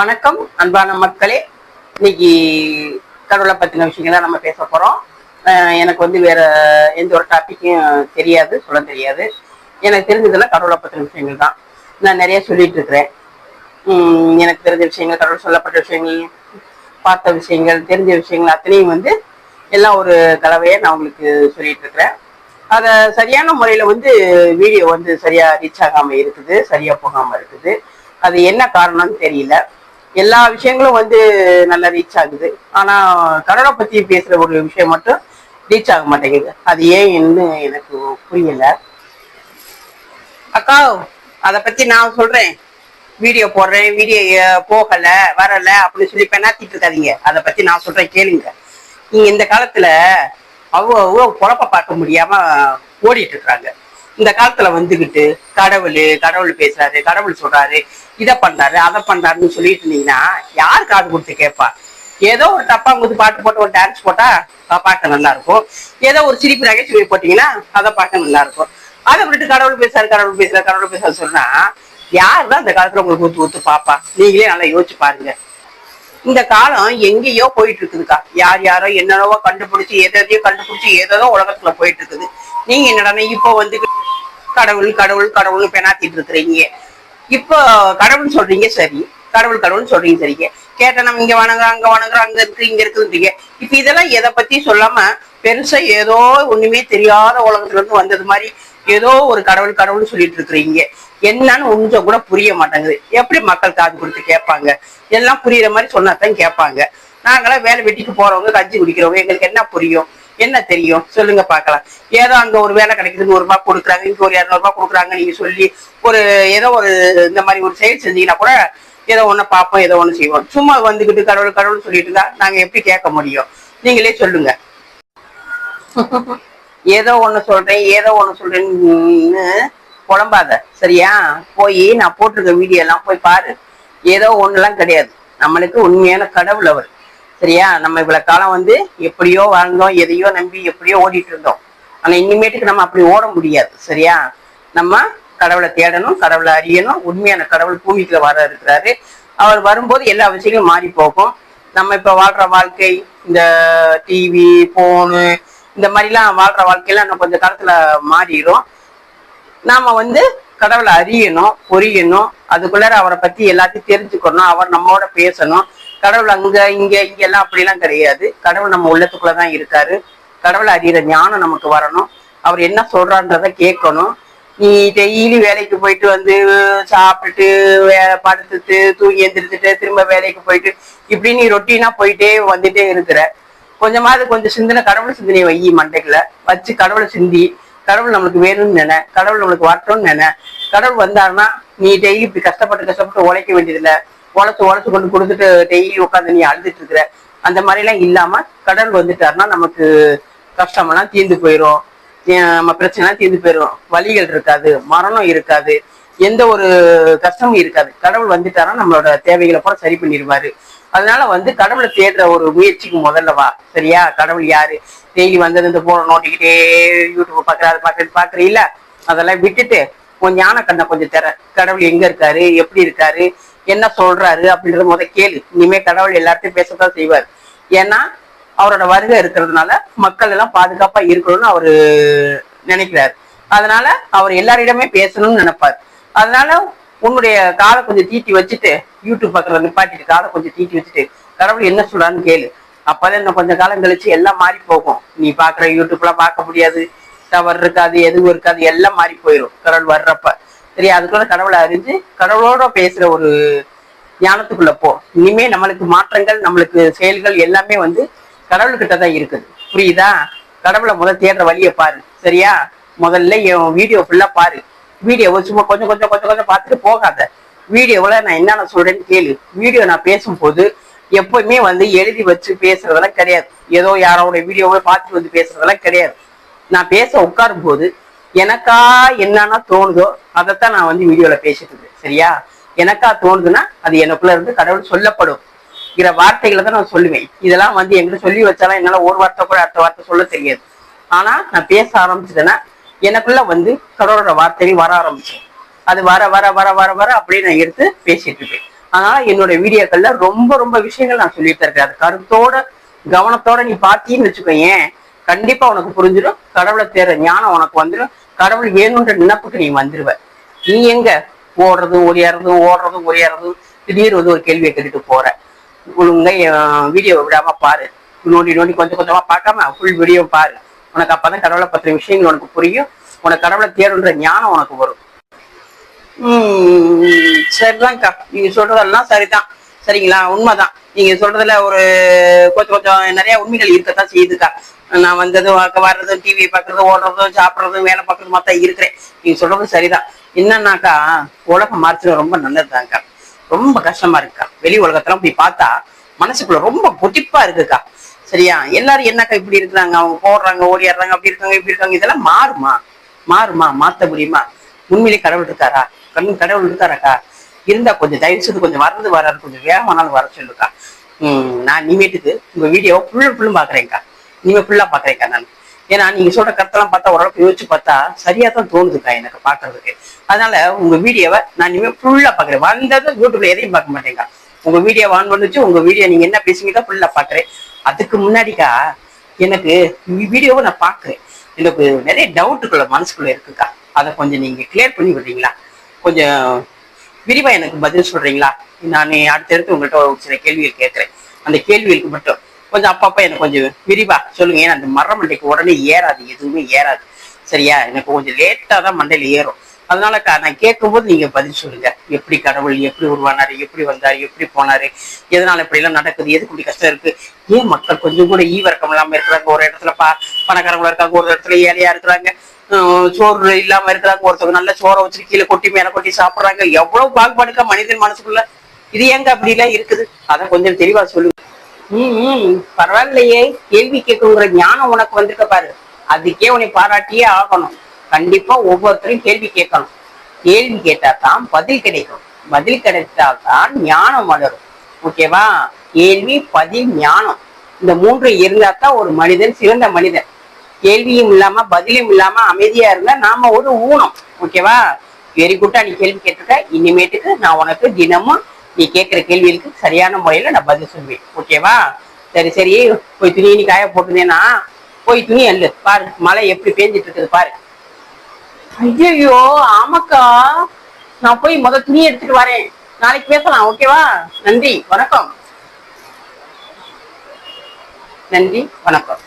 வணக்கம் அன்பான மக்களே. இன்னைக்கு கடவுளை பத்தின விஷயங்களை நம்ம பேச போறோம். எனக்கு வந்து வேற எந்த ஒரு டாபிக்கும் தெரியாது சொல்ல தெரியாது. எனக்கு தெரிஞ்சதெல்லாம் கடவுளை பத்தின விஷயங்கள் தான். நான் நிறைய சொல்லிட்டு இருக்கிறேன். எனக்கு தெரிஞ்ச விஷயங்கள் கடவுள் சொல்லப்பட்ட விஷயங்கள் பார்த்த விஷயங்கள் தெரிஞ்ச விஷயங்கள் அத்தனையும் வந்து எல்லாம் ஒரு கலவையை நான் உங்களுக்கு சொல்லிட்டு இருக்கிறேன். அதை சரியான முறையில் வந்து வீடியோ வந்து சரியாக ரீச் ஆகாமல் இருக்குது சரியாக போகாமல் இருக்குது. அது என்ன காரணம்னு தெரியல. எல்லா விஷயங்களும் வந்து நல்லா ரீச் ஆகுது. ஆனா கடவுளை பத்தி பேசுற ஒரு விஷயம் மட்டும் ரீச் ஆக மாட்டேங்குது. அது ஏன்னு எனக்கு புரியல. அக்கா அதை பத்தி நான் சொல்றேன். வீடியோ போடுறேன். வீடியோ போகல வரல அப்படின்னு சொல்லி பெண்ணாத்திட்டு இருக்காதீங்க. அதை பத்தி நான் சொல்றேன் கேளுங்க. நீங்க இந்த காலத்துல அவ்வளோ அவ்வளோ குழப்ப பார்க்க முடியாம ஓடிட்டு இருக்கிறாங்க. இந்த காலத்துல வந்துகிட்டு கடவுள் கடவுள் பேசுறாரு கடவுள் சொல்றாரு இதை பண்றாரு அதை பண்றாருன்னு சொல்லிட்டு இருந்தீங்கன்னா யார் காது கொடுத்து கேட்பா? ஏதோ ஒரு டப்பாங்குத்து பாட்டு போட்டு ஒரு டான்ஸ் போட்டா பார்க்க நல்லா இருக்கும். ஏதோ ஒரு சிரிப்பு நகைச்சுவை போட்டீங்கன்னா அதை பார்க்க நல்லா இருக்கும். அதை விட்டுட்டு கடவுள் பேசுறாரு கடவுள் பேசுறாரு கடவுள் பேசுறாரு சொன்னா யார் தான் அந்த காலத்துல உங்களுக்கு ஊத்து ஊத்து பாப்பா நீங்களே நல்லா யோசிச்சு பாருங்க. இந்த காலம் எங்கேயோ போயிட்டு இருக்குதுக்கா யார் யாரோ என்னென்னவோ கண்டுபிடிச்சு எதையோ கண்டுபிடிச்சு ஏதோ உலகத்துல போயிட்டு இருக்குது நீங்க என்னடா இப்போ வந்து கடவுள் கடவுள் கடவுள்னு பெணாத்திட்டு இருக்கிறீங்க. இப்போ கடவுள் சொல்றீங்க சரி. கடவுள் கடவுள் சொல்றீங்க சரிங்க. கேட்டா நம்ம இங்க வணங்குறோம் அங்க வணங்குறோம் அங்க இருக்கு இங்க இருக்குன்றீங்க. இப்ப இதெல்லாம் எதை பத்தி சொல்லாம பெருசா ஏதோ ஒண்ணுமே தெரியாத உலகத்துல இருந்து வந்தது மாதிரி ஏதோ ஒரு கடவுள் கடவுள் சொல்லிட்டு இருக்கிறீங்க. என்னன்னு கொஞ்சம் கூட புரிய மாட்டேங்குது. எப்படி மக்கள் காது கொடுத்து கேட்பாங்க? எல்லாம் புரியுற மாதிரி சொன்னாதான் கேட்பாங்க. நாங்களாம் வேலை வெட்டிக்கு போறவங்க கஞ்சி குடிக்கிறவங்க எங்களுக்கு என்ன புரியும்? என்ன தெரியும்? சொல்லுங்க பார்க்கலாம். ஏதோ அங்க ஒரு வேலை கிடைக்குது நூறு ரூபாய் கொடுக்குறாங்க இங்க ஒரு இரநூறுபா கொடுக்குறாங்க நீங்க சொல்லி ஒரு ஏதோ ஒரு இந்த மாதிரி ஒரு செயல் செஞ்சீங்கன்னா கூட ஏதோ ஒண்ணு பார்ப்போம் ஏதோ ஒண்ணு செய்வோம். சும்மா வந்துகிட்டு கடவுள் கடவுள் சொல்லிட்டு இருந்தா நாங்க எப்படி கேட்க முடியும்? நீங்களே சொல்லுங்க. ஏதோ ஒண்ணு சொல்றேன் ஏதோ ஒண்ணு சொல்றேன்னு புலம்பாத சரியா? போய் நான் போட்டிருக்க வீடியோ எல்லாம் போய் பாரு. ஏதோ ஒண்ணுலாம் கிடையாது. நம்மளுக்கு உண்மையான கடவுள் அவர். சரியா? நம்ம இவ்வளவு காலம் வந்து எப்படியோ வாழ்ந்தோம் எதையோ நம்பி எப்படியோ ஓடிட்டு இருந்தோம். ஆனா இனிமேட்டுக்கு நம்ம அப்படி ஓட முடியாது. சரியா? நம்ம கடவுளை தேடணும் கடவுளை அறியணும். உண்மையான கடவுள் பூமிக்குள்ள வர இருக்கிறாரு. அவர் வரும்போது எல்லா விஷயங்களும் மாறி போகும். நம்ம இப்ப வாழ்ற வாழ்க்கை இந்த டிவி போனு இந்த மாதிரிலாம் வாழ்ற வாழ்க்கையெல்லாம் இன்னும் கொஞ்ச காலத்துல மாறிடும் நாம வந்து கடவுளை அறியணும் புரியணும். அதுக்குள்ளார அவரை பத்தி எல்லாத்தையும் தெரிஞ்சுக்கணும். அவர் நம்மோட பேசணும். கடவுள் அங்க இங்க இங்க எல்லாம் அப்படிலாம் கிடையாது. கடவுள் நம்ம உள்ளத்துக்குள்ளதான் இருக்காரு. கடவுளை அறியிற ஞானம் நமக்கு வரணும். அவர் என்ன சொல்றான்றத கேட்கணும். நீ டெய்லி வேலைக்கு போயிட்டு வந்து சாப்பிட்டுட்டு வே- படுத்துட்டு தூங்கி எந்திரிச்சுட்டு திரும்ப வேலைக்கு போயிட்டு இப்படி நீ ரொட்டீனா போயிட்டே வந்துட்டே இருக்கிற. கொஞ்சமாவது கொஞ்சம் சிந்தனை கடவுள் சிந்தனையை வை மண்டைக்குள்ள. வச்சு கடவுளை சிந்தி கடவுள் நம்மளுக்கு வேணும்னு நினை கடவுள் நம்மளுக்கு வரட்டும்னு நினை. கடவுள் வந்தாருன்னா நீ டெய்லி இப்படி கஷ்டப்பட்டு கஷ்டப்பட்டு உழைக்க வேண்டியதில்லை. உழைச்சு உழைச்சு கொண்டு கொடுத்துட்டு டெய்லி உட்காந்து நீ அழுதுட்டு இருக்கிற. அந்த மாதிரிலாம் இல்லாம கடவுள் வந்துட்டாருன்னா நமக்கு கஷ்டமெல்லாம் தீர்ந்து போயிடும் நம்ம பிரச்சனை தீர்ந்து போயிடும் வலிகள் இருக்காது மரணம் இருக்காது. எந்த ஒரு கஷ்டமும் இருக்காது. கடவுள் வந்துட்டாரா நம்மளோட தேவைகளை கூட சரி பண்ணிடுவாரு. அதனால வந்து கடவுளை தேடுற ஒரு முயற்சிக்கு முதல்ல வா. சரியா? கடவுள் யாரு? டெய்லி வந்து இந்த போன நோட்டிக்கிட்டே யூடியூப் பாக்குற அதை பாக்குறது பாக்குறீல்ல அதெல்லாம் விட்டுட்டு உன் ஞான கண்ணை கொஞ்சம் தர. கடவுள் எங்க இருக்காரு? எப்படி இருக்காரு? என்ன சொல்றாரு? அப்படின்றத முத கேளு. இனிமே கடவுள் எல்லார்ட்டையும் பேசத்தான் செய்வார். ஏன்னா அவரோட வருகை இருக்கிறதுனால மக்கள் எல்லாம் பாதுகாப்பா இருக்கணும்னு அவரு நினைக்கிறாரு. அதனால அவர் எல்லாரிடமே பேசணும்னு நினைப்பார். அதனால உன்னுடைய காலை கொஞ்சம் தீட்டி வச்சுட்டு யூடியூப் பக்கத்துல நிப்பாட்டிட்டு காலை கொஞ்சம் தீட்டி வச்சுட்டு கடவுள் என்ன சொல்றான்னு கேளு. அப்பதான் இன்னும் கொஞ்சம் காலம் கழிச்சு எல்லாம் மாறி போகும். நீ பாக்குற யூடியூப்லாம் பார்க்க முடியாது. டவர் இருக்காது எதுவும் இருக்காது எல்லாம் மாறி போயிடும் கடவுள் வர்றப்ப. சரி அதுக்குள்ள கடவுளை அறிஞ்சு கடவுளோட பேசுற ஒரு ஞானத்துக்குள்ள போ. இனிமே நம்மளுக்கு மாற்றங்கள் நம்மளுக்கு செயல்கள் எல்லாமே வந்து கடவுள்கிட்ட தான் இருக்குது. புரியுதா? கடவுளை முதல் தேடுற வழியை பாரு. சரியா? முதல்ல என் வீடியோ ஃபுல்லா பாரு. வீடியோவை சும்மா கொஞ்சம் கொஞ்சம் கொஞ்சம் கொஞ்சம் பார்த்துட்டு போகாத. வீடியோவில் நான் என்னென்ன சொல்றேன்னு கேளு. வீடியோ நான் பேசும்போது எப்பவுமே வந்து எழுதி வச்சு பேசுறதெல்லாம் கிடையாது. ஏதோ யாரோட வீடியோவை பார்த்துட்டு வந்து பேசுறதெல்லாம் கிடையாது. நான் பேச உட்காரும் போது எனக்கா என்னன்னா தோணுதோ அதைத்தான் நான் வந்து வீடியோல பேசிட்டு இருக்கேன் சரியா? எனக்கா தோணுதுன்னா அது எனக்குள்ள இருந்து கடவுள் சொல்லப்படும். இங்கிற வார்த்தைகளை தான் நான் சொல்லுவேன். இதெல்லாம் வந்து எங்கிட்ட சொல்லி வச்சாலும் என்னால ஒரு வார்த்தை கூட அடுத்த வார்த்தை சொல்ல தெரியாது. ஆனா நான் பேச ஆரம்பிச்சிட்டேன்னா எனக்குள்ள வந்து கடவுளோட வார்த்தை வர ஆரம்பிச்சேன் அது வர வர வர வர வர அப்படியே நான் எடுத்து பேசிட்டு இருப்பேன் அதனால என்னோட வீடியோக்கள்ல ரொம்ப ரொம்ப விஷயங்கள் நான் சொல்லிட்டு இருக்கேன். அது கருத்தோட கவனத்தோட நீ பார்த்தீன்னு வச்சுக்கோயேன் கண்டிப்பா உனக்கு புரிஞ்சிடும் கடவுளை தேர ஞானம் உனக்கு வந்துடும் கடவுள் வேணுன்ற நினப்புக்கு நீ வந்துருவ. நீ எங்க? ஓடுறதும் ஓடியாடுறதும் ஓடுறதும் ஓடியாடுறதும் திடீர் வந்து ஒரு கேள்வியை கேட்டுட்டு போற. ஒழுங்கா வீடியோ விடாம பாரு. நோண்டி நோண்டி கொஞ்சம் கொஞ்சமா பார்க்காம ஃபுல் வீடியோ பாரு. உனக்கு அப்பதான் கடவுளை பற்றிய விஷயங்கள் உனக்கு புரியும். உனக்கு கடவுளை தேடுன்ற ஞானம் உனக்கு வரும். உம் சரிதான்க்கா. நீங்க சொல்றதெல்லாம் சரிதான். சரிங்களா? உண்மைதான். நீங்க சொல்றதுல ஒரு கொஞ்சம் கொஞ்சம் நிறைய உண்மைகள் இருக்கத்தான் செய்யுதுக்கா. நான் வந்ததும் வர்றதும் டிவி பாக்குறதும் ஓடுறதும் சாப்பிடுறதும் வேலை பார்க்கறதும் மொத்தம் இருக்கிறேன். நீங்க சொல்றது சரிதான். என்னன்னாக்கா உலகம் மாற்றுறது ரொம்ப நல்லதுதான்க்கா. ரொம்ப கஷ்டமா இருக்குக்கா. வெளி உலகத்தெல்லாம் போய் பார்த்தா மனசுக்குள்ள ரொம்ப புதிப்பா இருக்குக்கா. சரியா? எல்லாரும் என்னக்கா இப்படி இருக்கிறாங்க? அவங்க போடுறாங்க ஓடிடுறாங்க அப்படி இருக்காங்க இப்படி இருக்காங்க இதெல்லாம் மாறுமா? மாறுமா? மாத்த முடியுமா? உண்மையிலே கடவுள் இருக்காரா? கண் கடவுள் இருக்காராக்கா? இருந்தா கொஞ்சம் தயவு செய்து கொஞ்சம் வரது வராது. கொஞ்சம் வேகமானாலும் வர சொல்லுக்கா. உம் நான் இனிமேட்டுக்கு உங்க வீடியோவை ஃபுல்லும் ஃபுல்லும் பாக்குறேன்க்கா. இனிமே ஃபுல்லா பாக்குறேன்க்கா நான். ஏன்னா நீங்க சொல்ற கருத்தெல்லாம் பார்த்தா ஓரளவுக்கு யோசிச்சு பார்த்தா சரியா தான் தோணுதுக்கா எனக்கு பாக்குறதுக்கு. அதனால உங்க வீடியோவை நான் இனிமே ஃபுல்லா பாக்குறேன். வந்ததும் யூடியூப்ல எதையும் பார்க்க மாட்டேங்க உங்க வீடியோ ஆன் பண்ணுச்சு உங்க வீடியோ நீங்க என்ன பேசுவீங்க ஃபுல்லா பாக்குறேன். அதுக்கு முன்னாடிக்கா எனக்கு வீடியோவை நான் பார்க்குறேன். எனக்கு நிறைய டவுட்டுக்குள்ள மனசுக்குள்ள இருக்குக்கா. அதை கொஞ்சம் நீங்க கிளியர் பண்ணி விடுறீங்களா? கொஞ்சம் விரிவா எனக்கு பதில் சொல்றீங்களா? நான் அடுத்தடுத்து உங்கள்கிட்ட ஒரு சில கேள்விகள் கேட்குறேன். அந்த கேள்விகளுக்கு மட்டும் கொஞ்சம் அப்பப்போ எனக்கு கொஞ்சம் விரிவா சொல்லுங்க. ஏன்னா அந்த மர மண்டைக்கு உடனே ஏறாது எதுவுமே ஏறாது. சரியா? எனக்கு கொஞ்சம் லேட்டாக தான் மண்டையில் ஏறும். அதனால நான் கேட்கும் போது நீங்க பதில் சொல்லுங்க. எப்படி கடவுள் எப்படி உருவானாரு எப்படி வந்தாரு எப்படி போனாரு எதனால இப்படி எல்லாம் நடக்குது எதுக்கு இப்படி கஷ்டம் இருக்கு ஏன் மக்கள் கொஞ்சம் கூட ஈவரக்கம் இல்லாம இருக்கிறாங்க? ஒரு இடத்துல பா பணக்காரங்களா இருக்காங்க ஒரு இடத்துல ஏழையா இருக்கிறாங்க சோறு இல்லாம இருக்கிறாங்க ஒருத்தவங்க நல்ல சோறை வச்சு கீழே கொட்டி மேல கொட்டி சாப்பிடுறாங்க. எவ்வளவு பாகுபாடுக்கா மனிதன் மனசுக்குள்ள? இது எங்க அப்படி எல்லாம் இருக்குது? அதான் கொஞ்சம் தெளிவா சொல்லுங்க. உம் உம் பரவாயில்லையே. கேள்வி கேட்குங்கிற ஞானம் உனக்கு வந்திருக்க பாரு. அதுக்கே உன்னை பாராட்டியே ஆகணும். கண்டிப்பா ஒவ்வொருத்தரும் கேள்வி கேட்கணும். கேள்வி கேட்டா தான் பதில் கிடைக்கும். பதில் கிடைத்தால் தான் ஞானம் வளரும். ஓகேவா? கேள்வி பதில் ஞானம். இந்த மூன்று இருந்தா தான் ஒரு மனிதன் சிறந்த மனிதன். கேள்வியும் இல்லாம பதிலும் இல்லாம அமைதியா இருந்தா நாம ஒரு ஊனம். ஓகேவா? வெரி குட்டா நீ கேள்வி கேட்டிருக்க. இனிமேட்டுக்கு நான் உனக்கு தினமும் நீ கேட்கிற கேள்விகளுக்கு சரியான முறையில நான் பதில் சொல்வேன். ஓகேவா? சரி சரி. போய் துணி நீ காய போட்டுனேன்னா போய் துணி அல்லு பாரு மழை எப்படி பேஞ்சிட்டு இருக்குது பாரு. ஐயோ ஆமாக்கா. நான் போய் முத துணி எடுத்துட்டு வரேன். நாளைக்கு பேசலாம் ஓகேவா? நன்றி வணக்கம். நன்றி வணக்கம்.